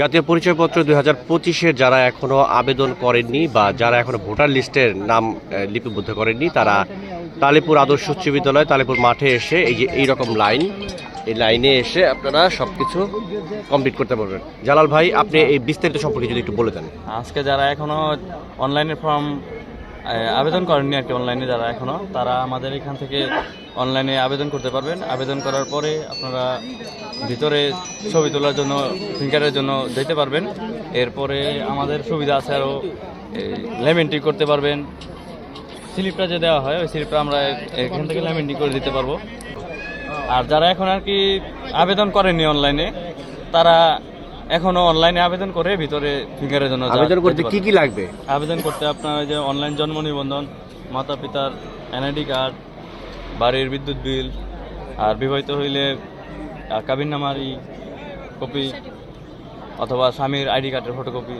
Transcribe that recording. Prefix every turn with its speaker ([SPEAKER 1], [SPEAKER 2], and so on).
[SPEAKER 1] জাতীয় পরিচয়পত্র দুই হাজার পঁচিশে যারা এখনও আবেদন করেননি বা যারা এখনও ভোটার লিস্টের নাম লিপিবদ্ধ করেননি, তারা তালেপুর আদর্শ উচ্চ বিদ্যালয়, তালেপুর মাঠে এসে এই যে এই রকম লাইন, এই লাইনে এসে আপনারা সব কিছু কমপ্লিট করতে পারবেন। জালাল ভাই, আপনি এই বিস্তারিত সম্পর্কে যদি একটু বলে দেন।
[SPEAKER 2] আজকে যারা এখনও অনলাইনে ফর্ম আবেদন করেননি আর কি অনলাইনে যারা এখনও তারা আমাদের এখান থেকে অনলাইনে আবেদন করতে পারবেন। আবেদন করার পরে আপনারা ভিতরে ছবি তোলার জন্য ফিঙ্গারের জন্য যেতে পারবেন। এরপরে আমাদের সুবিধা আছে আরও লেমেন্ট্রি করতে পারবেন। স্লিপটা যে দেওয়া হয়, ওই স্লিপটা আমরা এখান থেকে লেমেন্ট্রি করে দিতে পারব। আর যারা এখন আর কি আবেদন করেনি অনলাইনে তারা এখনও অনলাইনে আবেদন করে ভিতরে ফিঙ্গারের জন্য
[SPEAKER 1] আবেদন করতে কি কি লাগবে?
[SPEAKER 2] আবেদন করতে আপনার ওই যে অনলাইন জন্ম নিবন্ধন মাতা পিতার এনআইডি কার্ড বাড়ির বিদ্যুৎ বিল আর বিবাহিত হইলে কাবিন নামারি কপি অথবা স্বামীর আইডি কার্ডের ফটোকপি